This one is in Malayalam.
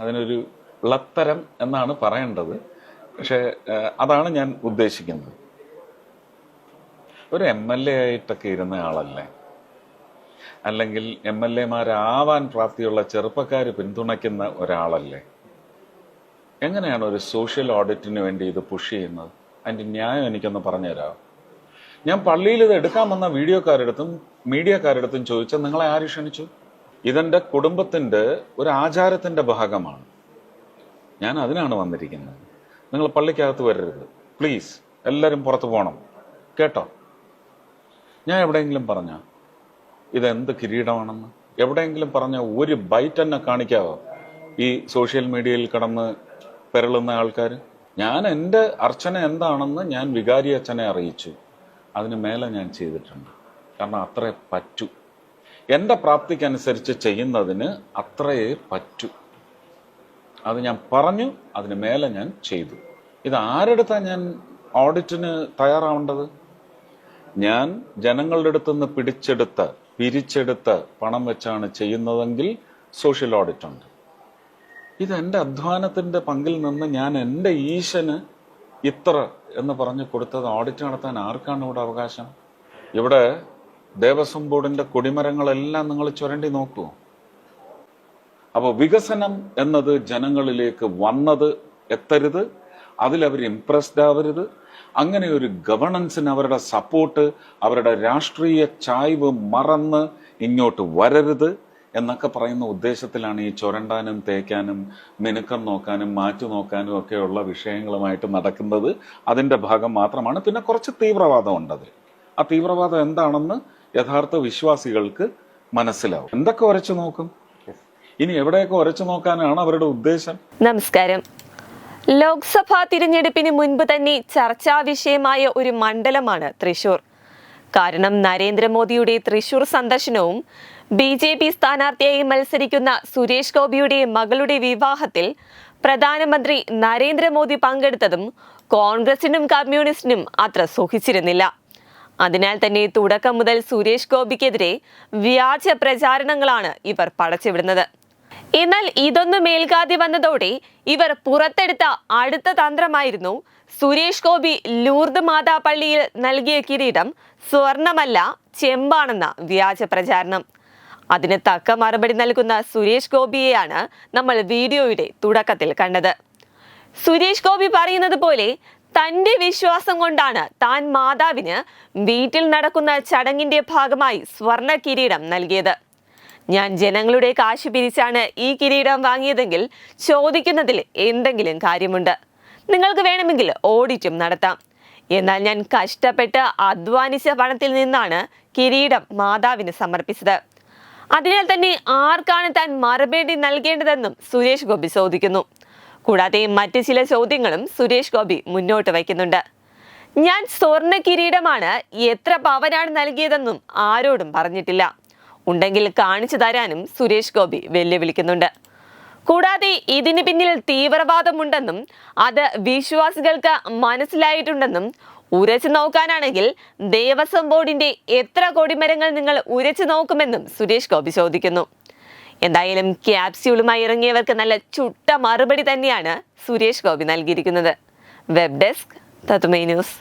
അതിനൊരു ഇളത്തരം എന്നാണ് പറയേണ്ടത്. പക്ഷേ അതാണ് ഞാൻ ഉദ്ദേശിക്കുന്നത്. ഒരു എം എൽ എ ആയിട്ടൊക്കെ ഇരുന്ന ആളല്ലേ? അല്ലെങ്കിൽ എം എൽ എമാരാവാൻ പ്രാപ്തിയുള്ള ചെറുപ്പക്കാർ പിന്തുണയ്ക്കുന്ന ഒരാളല്ലേ? എങ്ങനെയാണ് ഒരു സോഷ്യൽ ഓഡിറ്റിന് വേണ്ടി ഇത് പുഷ് ചെയ്യുന്നത്? അതിന്റെ ന്യായം എനിക്കൊന്ന് പറഞ്ഞുതരാമോ? ഞാൻ പള്ളിയിൽ ഇത് എടുക്കാൻ വന്ന വീഡിയോക്കാരടുത്തും മീഡിയക്കാരടുത്തും ചോദിച്ചാൽ നിങ്ങളെ ആര് ക്ഷണിച്ചു? ഇതെന്റെ കുടുംബത്തിന്റെ ഒരു ആചാരത്തിന്റെ ഭാഗമാണ്. ഞാൻ അതിനാണ് വന്നിരിക്കുന്നത്. നിങ്ങൾ പള്ളിക്കകത്ത് വരരുത്. പ്ലീസ് എല്ലാവരും പുറത്തു പോകണം കേട്ടോ? ഞാൻ എവിടെയെങ്കിലും പറഞ്ഞ ഇതെന്ത് കിരീടമാണെന്ന്? എവിടെയെങ്കിലും പറഞ്ഞ ഒരു ബൈറ്റ് തന്നെ കാണിക്കാവോ? ഈ സോഷ്യൽ മീഡിയയിൽ കടന്ന് പെരളുന്ന ആൾക്കാർ ഞാൻ എന്റെ അർച്ചന എന്താണെന്ന് ഞാൻ വികാരി അച്ഛനെ അറിയിച്ചു. അതിന് മേലെ ഞാൻ ചെയ്തിട്ടുണ്ട്. കാരണം അത്രേ പറ്റൂ. എന്റെ പ്രാപ്തിക്കനുസരിച്ച് ചെയ്യുന്നതിന് അത്രയേ പറ്റൂ. അത് ഞാൻ പറഞ്ഞു അതിന് മേലെ ഞാൻ ചെയ്തു. ഇത് ആരെടുത്താ ഞാൻ ഓഡിറ്റിന് തയ്യാറാവേണ്ടത്? ഞാൻ ജനങ്ങളുടെ അടുത്ത് നിന്ന് പിടിച്ചെടുത്ത് പിരിച്ചെടുത്ത് പണം വെച്ചാണ് ചെയ്യുന്നതെങ്കിൽ സോഷ്യൽ ഓഡിറ്റ് ഉണ്ട് ഇത് എന്റെ അധ്വാനത്തിന്റെ പങ്കിൽ നിന്ന് ഞാൻ എന്റെ ഈശന് ഇത്ര എന്ന് പറഞ്ഞ് കൊടുത്തത് ഓഡിറ്റ് നടത്താൻ ആർക്കാണ് ഇവിടെ അവകാശം? ഇവിടെ ദേവസ്വം ബോർഡിന്റെ കൊടിമരങ്ങളെല്ലാം നിങ്ങൾ ചുരണ്ടി നോക്കൂ. അപ്പോൾ വികസനം എന്നത് ജനങ്ങളിലേക്ക് വന്നത് എത്തരുത് അതിലവർ ഇംപ്രസ്ഡ് ആവരുത്. അങ്ങനെ ഒരു ഗവർണൻസിന് അവരുടെ സപ്പോർട്ട് അവരുടെ രാഷ്ട്രീയ ചായ്വ് മറന്ന് ഇങ്ങോട്ട് വരരുത് എന്നൊക്കെ പറയുന്ന ഉദ്ദേശത്തിലാണ് ഈ ചുരണ്ടാനും തേക്കാനും മിനുക്കം നോക്കാനും മാറ്റി നോക്കാനും ഒക്കെയുള്ള വിഷയങ്ങളുമായിട്ട് നടക്കുന്നത്. അതിന്റെ ഭാഗം മാത്രമാണ്. പിന്നെ കുറച്ച് തീവ്രവാദം ഉണ്ടത് ആ തീവ്രവാദം എന്താണെന്ന് യഥാർത്ഥ വിശ്വാസികൾക്ക് മനസ്സിലാവും. എന്തൊക്കെ ഉരച്ചു നോക്കും? ഇനി എവിടെയൊക്കെ ഉരച്ചു നോക്കാനാണ് അവരുടെ ഉദ്ദേശം? നമസ്കാരം. ലോക്സഭാ തിരഞ്ഞെടുപ്പിന് മുൻപ് തന്നെ ചർച്ചാ വിഷയമായ ഒരു മണ്ഡലമാണ് തൃശൂർ. കാരണം നരേന്ദ്രമോദിയുടെ തൃശൂർ സന്ദർശനവും ബി ജെ പി സ്ഥാനാർത്ഥിയായി മത്സരിക്കുന്ന സുരേഷ് ഗോപിയുടെ മകളുടെ വിവാഹത്തിൽ പ്രധാനമന്ത്രി നരേന്ദ്രമോദി പങ്കെടുത്തതും കോൺഗ്രസിനും കമ്മ്യൂണിസ്റ്റിനും അത്ര സുഖിച്ചിരുന്നില്ല അതിനാൽ തന്നെ തുടക്കം മുതൽ സുരേഷ് ഗോപിക്കെതിരെ വ്യാജ പ്രചാരണങ്ങളാണ് ഇവർ പടച്ചുവിടുന്നത്. എന്നാൽ ഇതൊന്നും മേൽക്കാതെ വന്നതോടെ ഇവർ പുറത്തെടുത്ത അടുത്ത തന്ത്രമായിരുന്നു സുരേഷ് ഗോപി ലൂർദ് മാതാ പള്ളിയിൽ നൽകിയ കിരീടം സ്വർണമല്ല ചെമ്പാണെന്ന വ്യാജ പ്രചാരണം. അതിന് തക്ക മറുപടി നൽകുന്ന സുരേഷ് ഗോപിയെയാണ് നമ്മൾ വീഡിയോയുടെ തുടക്കത്തിൽ കണ്ടത്. സുരേഷ് ഗോപി പറയുന്നത് പോലെ തന്റെ വിശ്വാസം കൊണ്ടാണ് താൻ മാതാവിന് വീട്ടിൽ നടക്കുന്ന ചടങ്ങിന്റെ ഭാഗമായി സ്വർണ കിരീടം നൽകിയത്. ഞാൻ ജനങ്ങളുടെ കാശ് പിരിച്ചാണ് ഈ കിരീടം വാങ്ങിയതെങ്കിൽ ചോദിക്കുന്നതിൽ എന്തെങ്കിലും കാര്യമുണ്ട്. നിങ്ങൾക്ക് വേണമെങ്കിൽ ഓഡിറ്റും നടത്താം. എന്നാൽ ഞാൻ കഷ്ടപ്പെട്ട് അധ്വാനിച്ച പണത്തിൽ നിന്നാണ് കിരീടം മാതാവിന് സമർപ്പിച്ചത്. അതിനാൽ തന്നെ ആർക്കാണ് താൻ മറുപടി നൽകേണ്ടതെന്നും സുരേഷ് ഗോപി ചോദിക്കുന്നു. കൂടാതെ മറ്റ് ചില ചോദ്യങ്ങളും സുരേഷ് ഗോപി മുന്നോട്ട് വയ്ക്കുന്നുണ്ട്. ഞാൻ സ്വർണ കിരീടമാണ് എത്ര പവനാണ് നൽകിയതെന്നും ആരോടും പറഞ്ഞിട്ടില്ല. ഉണ്ടെങ്കിൽ കാണിച്ചു തരാനും സുരേഷ് ഗോപി വെല്ലുവിളിക്കുന്നുണ്ട്. കൂടാതെ ഇതിന് പിന്നിൽ തീവ്രവാദമുണ്ടെന്നും അത് വിശ്വാസികൾക്ക് മനസ്സിലായിട്ടുണ്ടെന്നും ഉരച്ചു നോക്കാനാണെങ്കിൽ ദേവസ്വം ബോർഡിന്റെ എത്ര കൊടിമരങ്ങൾ നിങ്ങൾ ഉരച്ചു നോക്കുമെന്നും സുരേഷ് ഗോപി ചോദിക്കുന്നു. എന്തായാലും ക്യാപ്സ്യൂളുമായി ഇറങ്ങിയവർക്ക് നല്ല ചുട്ട മറുപടി തന്നെയാണ് സുരേഷ് ഗോപി നൽകിയിരിക്കുന്നത്. വെബ് ഡെസ്ക് തത്തുമൈ ന്യൂസ്.